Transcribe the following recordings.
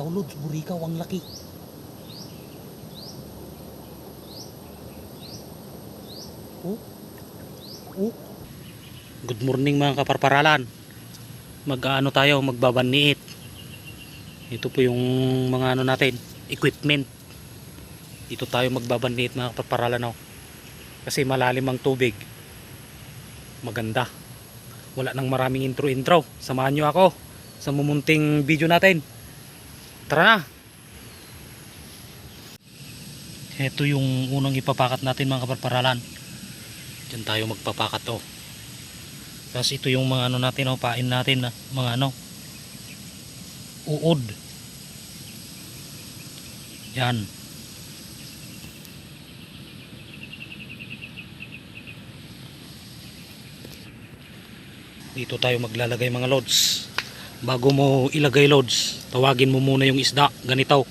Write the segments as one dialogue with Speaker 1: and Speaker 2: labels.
Speaker 1: Burikaw, Lods. Burikaw, ang laki. Oh. Oh. Good morning mga kaparparalan. Mag-ano tayo, magbabaniit. Ito po yung mga ano natin, equipment. Dito tayo magbabaniit mga kaparparalan. Oh. Kasi malalim ang tubig. Maganda. Wala nang maraming intro-intro. Samahan nyo ako sa mumunting video natin. Tara na! Ito yung unang ipapakat natin mga kaparparalan. Diyan tayo magpapakat oh. Tapos ito yung mga ano natin oh, pain natin na mga ano uod. Yan. Dito tayo maglalagay mga loads. Bago mo ilagay loads, tawagin mo muna yung isda. Ganito.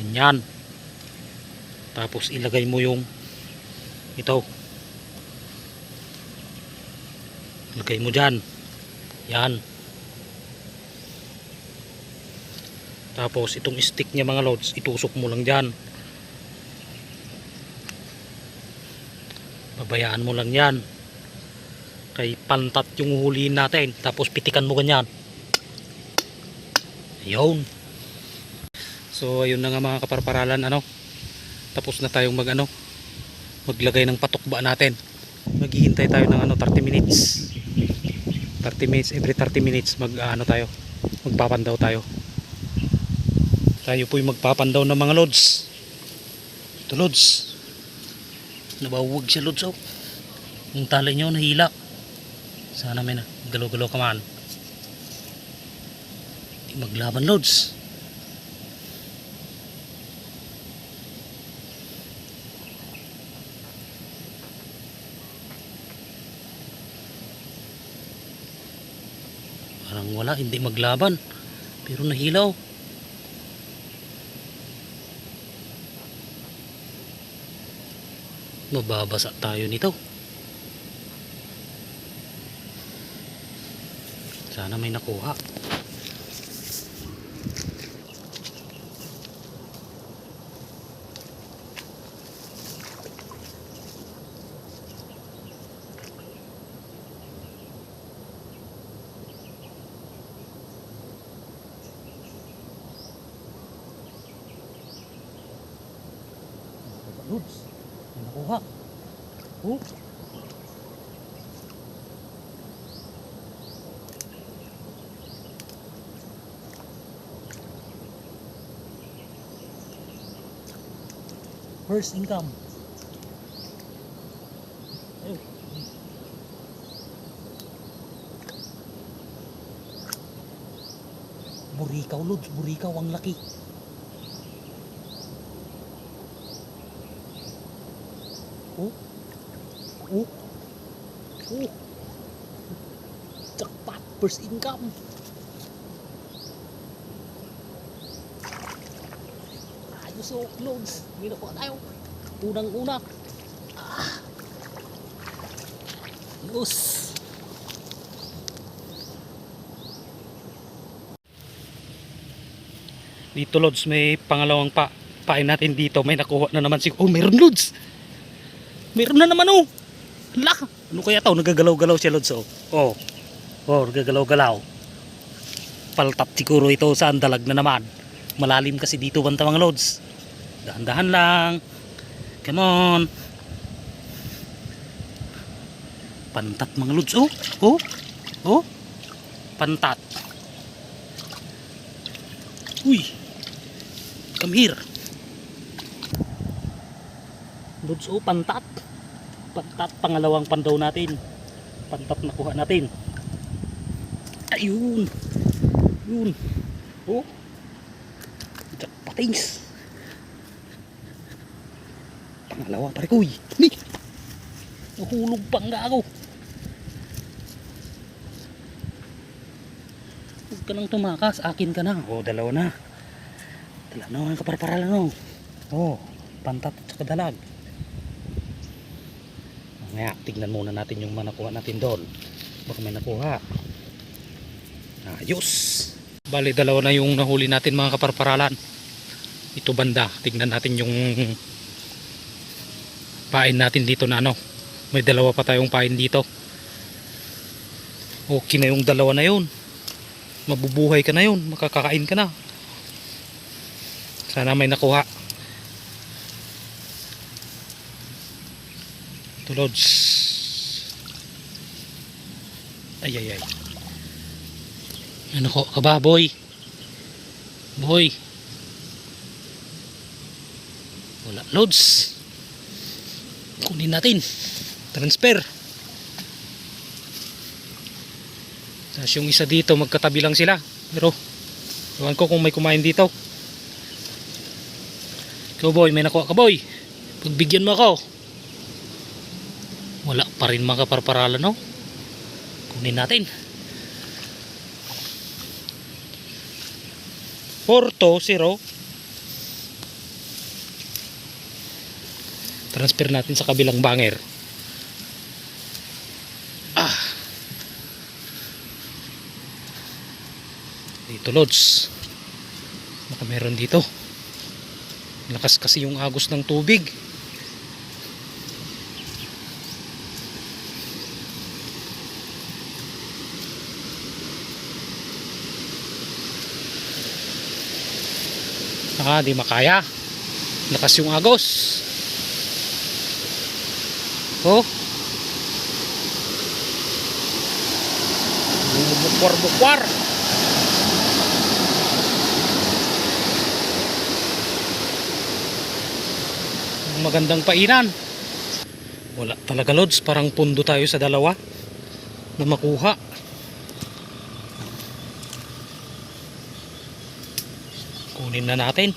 Speaker 1: Ganyan. Tapos ilagay mo yung ito. Lagay mo dyan. Yan. Tapos itong stick niya mga loads, itusok mo lang dyan. Babayaan mo lang yan. Kay pantat yung huliin natin. Tapos pitikan mo ganyan. Ayun. So ayun na nga mga kaparparalan ano. Tapos na tayong mag ano, maglagay ng patukba natin. Maghihintay tayo ng ano 30 minutes. 30 minutes every 30 minutes mag ano tayo. Magpapandaw tayo. Tayo po yung magpapandaw ng mga loads. Ito loads. Nabawag siya loads oh. Yung tali nyo nahila. Sana may na galaw-galaw ka man. Maglaban loads. Parang wala, hindi maglaban. Pero nahilaw. Mababasa tayo nito. Sana may nakuha. Lods, may nakuha. Oh. First income. Ayun. Burikaw, Lods. Burikaw, ang laki. Oh. Oh. Oh. Jackpot. First income. Ayos o, loads. May nakuha tayo. Unang-una. Ah. Ayos. Dito loads, may pangalawang pa pain natin dito. May nakuha na naman si... Oh, meron loads. Meron na naman oh. Hala. Ano kaya to? Nagagalaw-galaw siya lods oh. Oh. Oh, nagagalaw-galaw. Paltap siguro ito sa andalag na naman. Malalim kasi dito banta mga lods. Dahan-dahan lang. Come on. Pantat mga lods oh. Oh. Oh. Pantat. Uy. Come here. Lods oh, pantat. Pantat, pangalawang pandaw natin. Pantat na kuha natin. Ayun. Yun. Oh. Patings. Pangalawa, pare ko. Ni. Nahulog pa nga ako. Huwag ka nang tumakas. Akin ka na. Oh, dalawa na. Dalawa na ang kaparaparalan oh. Oh, pantat at saka dalag. Mamaya, tignan muna natin yung mga nakuha natin doon. Baka may nakuha. Ayos! Bali, dalawa na yung nahuli natin mga kaparparalan. Ito banda. Tignan natin yung pain natin dito na ano. May dalawa pa tayong pain dito. Okay na yung dalawa na yun. Mabubuhay ka na yun. Makakakain ka na. Sana may nakuha. Tulods. Ay ay ay. Ano ko ka ba boy? Boy. Wala loads. Kunin natin. Transfer. Tapos yung isa dito magkatabi lang sila. Pero ewan ko kung may kumain dito. Ikaw boy, may nakuha ka boy. Pagbigyan mo ako. Wala pa rin mga kaparparalan no? Kunin natin. Porto, zero. Transfer natin sa kabilang banger. Ah. Dito, Lods. Baka meron dito. Lakas kasi yung agos ng tubig. Ah, di makaya. Lakas yung agos. Oh. Bukwar-bukwar. Ang Magandang painan. Wala talaga lods. Parang pundo tayo sa dalawa na makuha. kunin na natin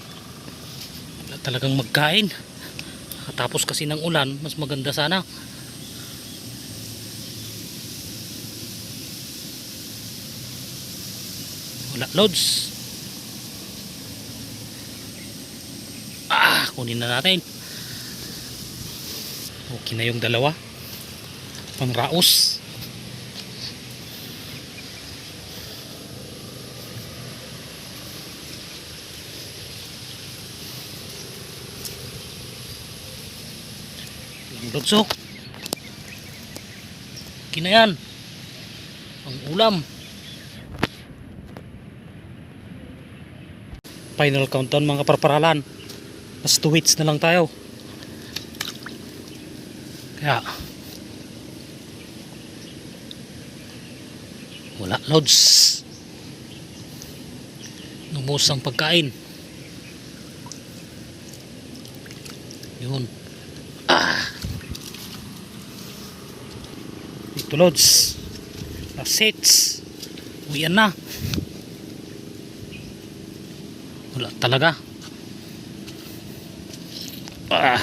Speaker 1: wala talagang magkain tapos kasi ng ulan mas maganda sana. Wala loads. Ah kunin na natin. Okay na yung dalawa. Pang raos lugsok. Kinayan. Ang ulam. Final countdown mga parparalan. Mas 2 hits na lang tayo. Kaya wala loads. Numos ang pagkain. Yun. Ito loads. Assets. Uyan na. Wala talaga. Ah.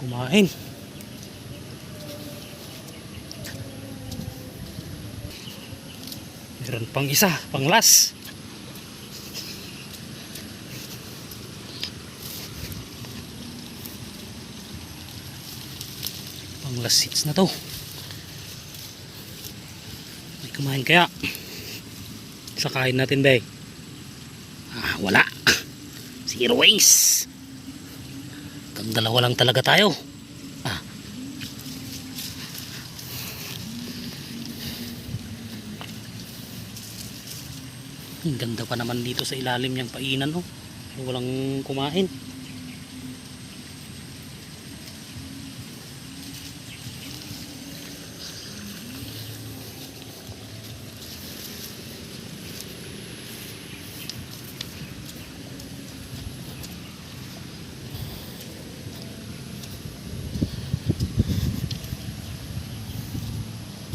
Speaker 1: Kumain. Meron pang isa, pang last. Pang last seats na to. May kumain kaya. Sakain natin ba Ah, wala. Zero waste. Kang dalawa lang talaga tayo. Ah. Ang ganda pa naman dito sa ilalim niyang painan oh. Walang kumain.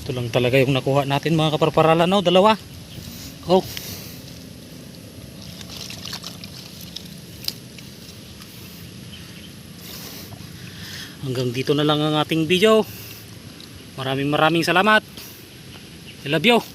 Speaker 1: Ito lang talaga yung nakuha natin mga kaparparalan no, dalawa. Oh. Hanggang dito na lang ang ating video. Maraming maraming salamat. I love you.